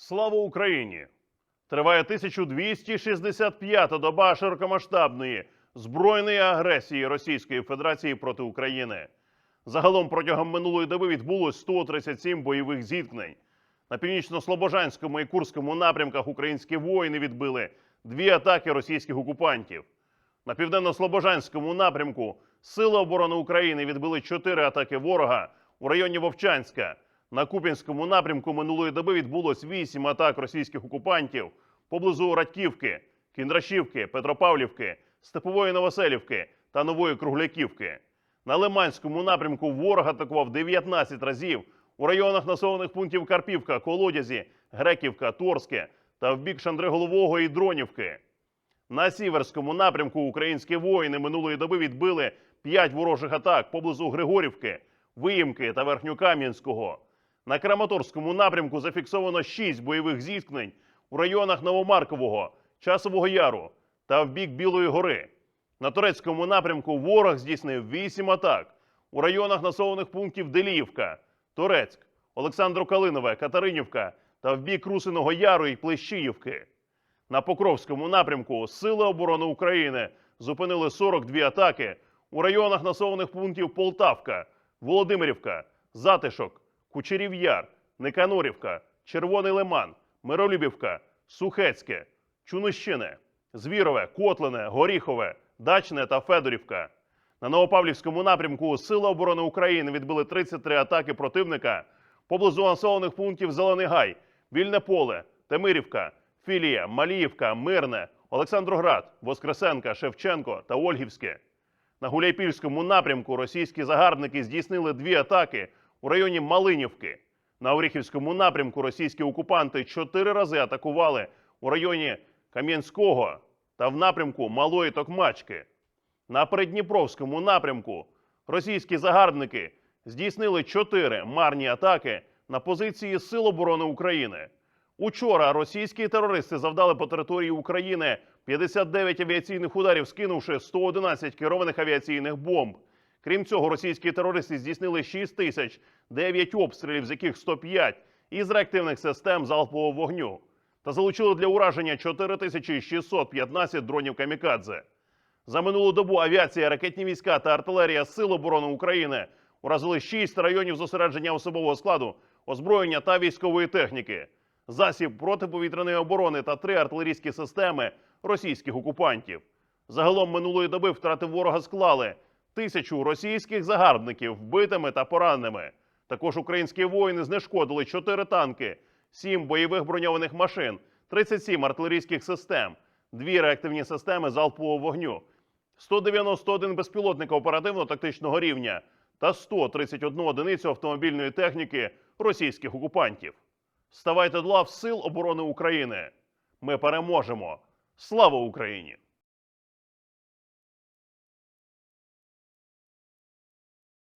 Слава Україні! Триває 1265-та доба широкомасштабної збройної агресії Російської Федерації проти України. Загалом протягом минулої доби відбулось 137 бойових зіткнень. На північно-слобожанському і Курському напрямках українські воїни відбили дві атаки російських окупантів. На південно-слобожанському напрямку Сили оборони України відбили чотири атаки ворога у районі Вовчанська. На Куп'янському напрямку минулої доби відбулось вісім атак російських окупантів поблизу Радьківки, Кіндрашівки, Петропавлівки, Степової Новоселівки та Нової Кругляківки. На Лиманському напрямку ворог атакував 19 разів у районах населених пунктів Карпівка, Колодязі, Греківка, Торське та в бік Шандриголового і Дронівки. На сіверському напрямку українські воїни минулої доби відбили 5 ворожих атак поблизу Григорівки, Виїмки та Верхньокам'янського. На Краматорському напрямку зафіксовано 6 бойових зіткнень у районах Новомаркового, Часового Яру та в бік Білої гори. На турецькому напрямку ворог здійснив 8 атак у районах населених пунктів Деліївка, Торецьк, Олександро Калинове, Катеринівка та в бік Русиного Яру і Плещіївки. На Покровському напрямку Сили оборони України зупинили 42 атаки у районах населених пунктів Полтавка, Володимирівка, Затишок, Кучерів Яр, Никанорівка, Червоний Лиман, Миролюбівка, Сухецьке, Чунищине, Звірове, Котлине, Горіхове, Дачне та Федорівка. На Новопавлівському напрямку Сили оборони України відбили 33 атаки противника поблизу населених пунктів Зелений Гай, Вільне Поле, Темирівка, Філія, Маліївка, Мирне, Олександроград, Воскресенка, Шевченко та Ольгівське. На Гуляйпільському напрямку російські загарбники здійснили дві атаки у районі Малинівки. На Оріхівському напрямку російські окупанти чотири рази атакували у районі Кам'янського та в напрямку Малої Токмачки. На Придніпровському напрямку російські загарбники здійснили чотири марні атаки на позиції Сил оборони України. Учора російські терористи завдали по території України 59 авіаційних ударів, скинувши 111 керованих авіаційних бомб. Крім цього, російські терористи здійснили 6 тисяч 9 обстрілів, з яких 105 із реактивних систем залпового вогню, та залучили для ураження 4615 дронів камікадзе. За минулу добу авіація, ракетні війська та артилерія Сил оборони України уразили 6 районів зосередження особового складу, озброєння та військової техніки, засіб протиповітряної оборони та три артилерійські системи російських окупантів. Загалом минулої доби втрати ворога склали тисячу російських загарбників вбитими та пораненими. Також українські воїни знешкодили 4 танки, 7 бойових броньованих машин, 37 артилерійських систем, 2 реактивні системи залпового вогню, 191 безпілотника оперативно-тактичного рівня та 131 одиницю автомобільної техніки російських окупантів. Ставайте до лав Сил оборони України. Ми переможемо. Слава Україні!